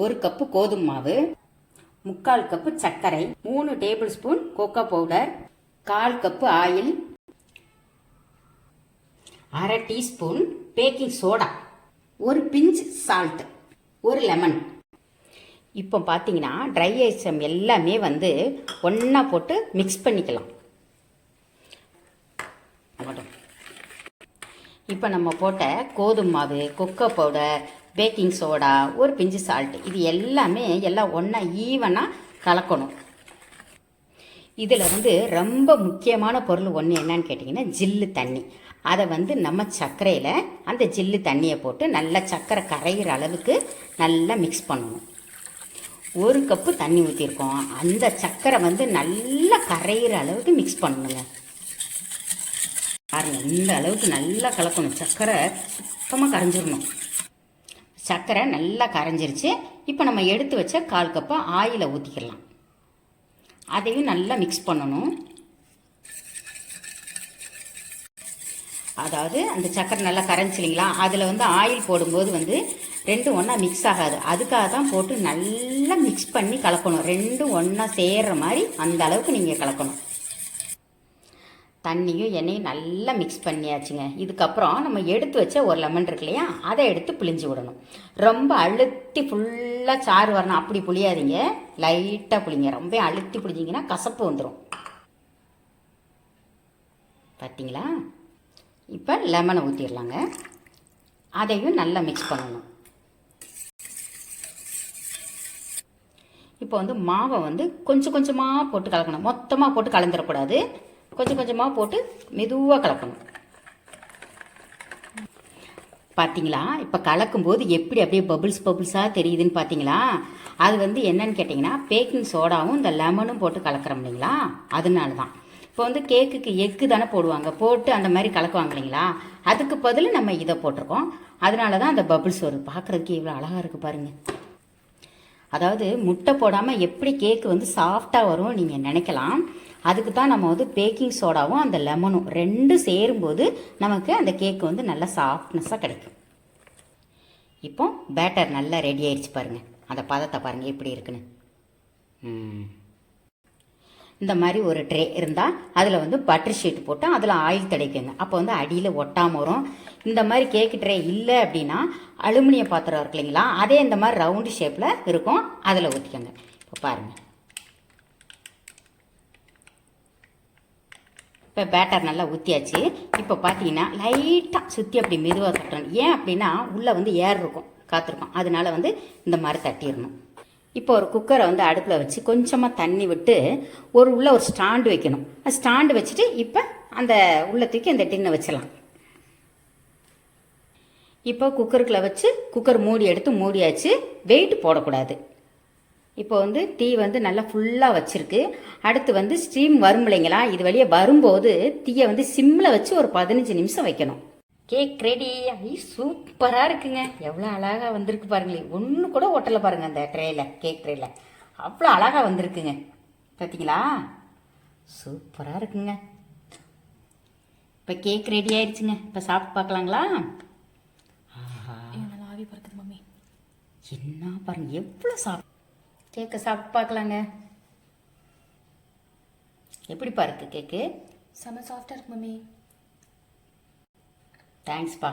ஒரு கப்பு கோதுமை மாவு முக்கால் கப்பு சர்க்கரை மூணு டேபிள் ஸ்பூன் கோகோ பவுடர் கால் கப்பு ஆயில் அரை டீஸ்பூன் பேக்கிங் சோடா ஒரு பிஞ்ச் சால்ட் ஒரு லெமன் இப்போ பார்த்தீங்கன்னா ட்ரை ஐட்டம் எல்லாமே வந்து ஒன்றா போட்டு மிக்ஸ் பண்ணிக்கலாம். இப்போ நம்ம போட்ட கோதுமை மாவு கொக்கோ பவுடர் பேக்கிங் சோடா ஒரு பிஞ்சு சால்ட் இது எல்லாமே எல்லாம் ஒன்றா ஈவனாக கலக்கணும். இதில் வந்து ரொம்ப முக்கியமான பொருள் ஒன்று என்னன்னு கேட்டிங்கன்னா ஜில்லு தண்ணி. அதை வந்து நம்ம சர்க்கரையில் அந்த ஜில்லு தண்ணியை போட்டு நல்லா சர்க்கரை கரைகிற அளவுக்கு நல்லா மிக்ஸ் பண்ணணும். ஒரு கப்பு தண்ணி ஊற்றிருக்கோம் அந்த சர்க்கரை வந்து நல்லா கரையிற அளவுக்கு மிக்ஸ் பண்ணணுங்க. பாருங்கள் இந்த அளவுக்கு நல்லா கலக்கணும். சர்க்கரை சுத்தமாக கரைஞ்சிடணும் சர்க்கரை நல்லா கரைஞ்சிருச்சு. இப்போ நம்ம எடுத்து வச்ச கால் கப்பை ஆயிலை ஊற்றிக்கலாம் அதையும் நல்லா மிக்ஸ் பண்ணணும். அதாவது அந்த சக்கரை நல்லா கரைஞ்சி இல்லைங்களா? அதில் வந்து ஆயில் போடும்போது வந்து ரெண்டும் ஒன்றா மிக்ஸ் ஆகாது. அதுக்காக தான் போட்டு நல்லா மிக்ஸ் பண்ணி கலக்கணும். ரெண்டும் ஒன்றா சேர்கிற மாதிரி அந்த அளவுக்கு நீங்கள் கலக்கணும். தண்ணியும் எண்ணெயும் நல்லா மிக்ஸ் பண்ணியாச்சுங்க. இதுக்கப்புறம் நம்ம எடுத்து வச்ச ஒரு லெமன் இருக்கு இல்லையா அதை எடுத்து பிழிஞ்சு விடணும். ரொம்ப அழுத்தி ஃபுல்லாக சாறு வரணும். அப்படி புளியாதீங்க லைட்டாக புளிங்க ரொம்ப அழுத்தி புளிஞ்சிங்கன்னா கசப்பு வந்துடும் பார்த்தீங்களா இப்போ லெமனை ஊற்றிடலாங்க அதையும் நல்லா மிக்ஸ் பண்ணணும். இப்போ வந்து மாவை வந்து கொஞ்சம் கொஞ்சமாக போட்டு கலக்கணும். மொத்தமாக போட்டு கலந்துடக்கூடாது கொஞ்சம் கொஞ்சமாக போட்டு மெதுவாக கலக்கணும். பார்த்தீங்களா இப்போ கலக்கும்போது எப்படி அப்படியே பபுள்ஸ் பபுள்ஸாக தெரியுதுன்னு பார்த்தீங்களா அது வந்து என்னன்னு கேட்டிங்கன்னா பேக்கிங் சோடாவும் இந்த லெமனும் போட்டு கலக்கிறோம் இல்லைங்களா? அதனால தான் இப்போ வந்து கேக்குக்கு எக்கு தானே போடுவாங்க. போட்டு அந்த மாதிரி கலக்குவாங்க இல்லைங்களா? அதுக்கு பதில் நம்ம இதை போட்டிருக்கோம். அதனால தான் அந்த பபுள்ஸ் வருது. பார்க்குறதுக்கு இவ்வளோ அழகாக இருக்குது பாருங்கள் அதாவது முட்டை போடாமல் எப்படி கேக்கு வந்து சாஃப்டாக வரும் நீங்கள் நினைக்கலாம். அதுக்கு தான் நம்ம வந்து பேக்கிங் சோடாவும் அந்த லெமனும் ரெண்டும் சேரும்போது நமக்கு அந்த கேக்கு வந்து நல்லா சாஃப்ட்னஸாக கிடைக்கும். இப்போ பேட்டர் நல்லா ரெடி ஆயிடுச்சு பாருங்கள் அந்த பதத்தை பாருங்கள் எப்படி இருக்குன்னு. ம். இந்த மாதிரி ஒரு ட்ரே இருந்தால் அதில் வந்து பட்டர் ஷீட் போட்டு அதில் ஆயில் தடைக்குங்க அப்போ வந்து அடியில் ஒட்டாமல் வரும். இந்த மாதிரி கேக்கு ட்ரே இல்லை அப்படின்னா அலுமினிய பாத்திரம் இருக்கு இல்லைங்களா? அதே இந்த மாதிரி ரவுண்டு ஷேப்பில் இருக்கும். அதில் ஊற்றிக்கோங்க இப்போ பாருங்கள் இப்போ பேட்டர் நல்லா ஊற்றியாச்சு இப்போ பார்த்தீங்கன்னா லைட்டாக சுற்றி அப்படி மெதுவாக தட்டணும். ஏன் அப்படின்னா உள்ளே வந்து ஏர் இருக்கும் காத்திருக்கும். அதனால வந்து இந்த மாதிரி தட்டிடணும். இப்போ ஒரு குக்கரை வந்து அடுப்பில் வச்சு கொஞ்சமாக தண்ணி விட்டு ஒரு உள்ள ஒரு ஸ்டாண்டு வைக்கணும். ஸ்டாண்டு வச்சுட்டு இப்போ அந்த உள்ளத்துக்கு தூக்கி அந்த டின்னை வச்சிடலாம். இப்போ குக்கருக்குள்ள வச்சு குக்கர் மூடி எடுத்து மூடியாச்சு. வெயிட் போடக்கூடாது. இப்போ வந்து டீ வந்து நல்லா ஃபுல்லாக வச்சுருக்கு. அடுத்து வந்து ஸ்டீம் வரும் இல்லைங்களா? இது வழியே வரும்போது தீயை வந்து சிம்மில் வச்சு ஒரு பதினஞ்சு நிமிஷம் வைக்கணும். கேக் ரெடி ஐ சூப்பராக இருக்குங்க. எவ்வளோ அழகாக வந்திருக்கு பாருங்களேன் ஒன்று கூட ஒட்டலை பாருங்க அந்த ட்ரேயில் கேக் ட்ரேயில் அவ்வளோ அழகாக வந்திருக்குங்க. பார்த்தீங்களா சூப்பராக இருக்குங்க. இப்போ கேக் ரெடி ஆயிடுச்சுங்க இப்போ சாப்பிட்டு பார்க்கலாங்களா? ஆவி பறக்குது மம்மி. என்ன பாருங்க எவ்வளோ சாப் கேக்கை சாப்பிட்டு பார்க்கலாங்க. எப்படிப்பா இருக்கு கேக்கு? செம சாஃப்டாக இருக்கு மம்மி. தேங்க்ஸ்ப்பா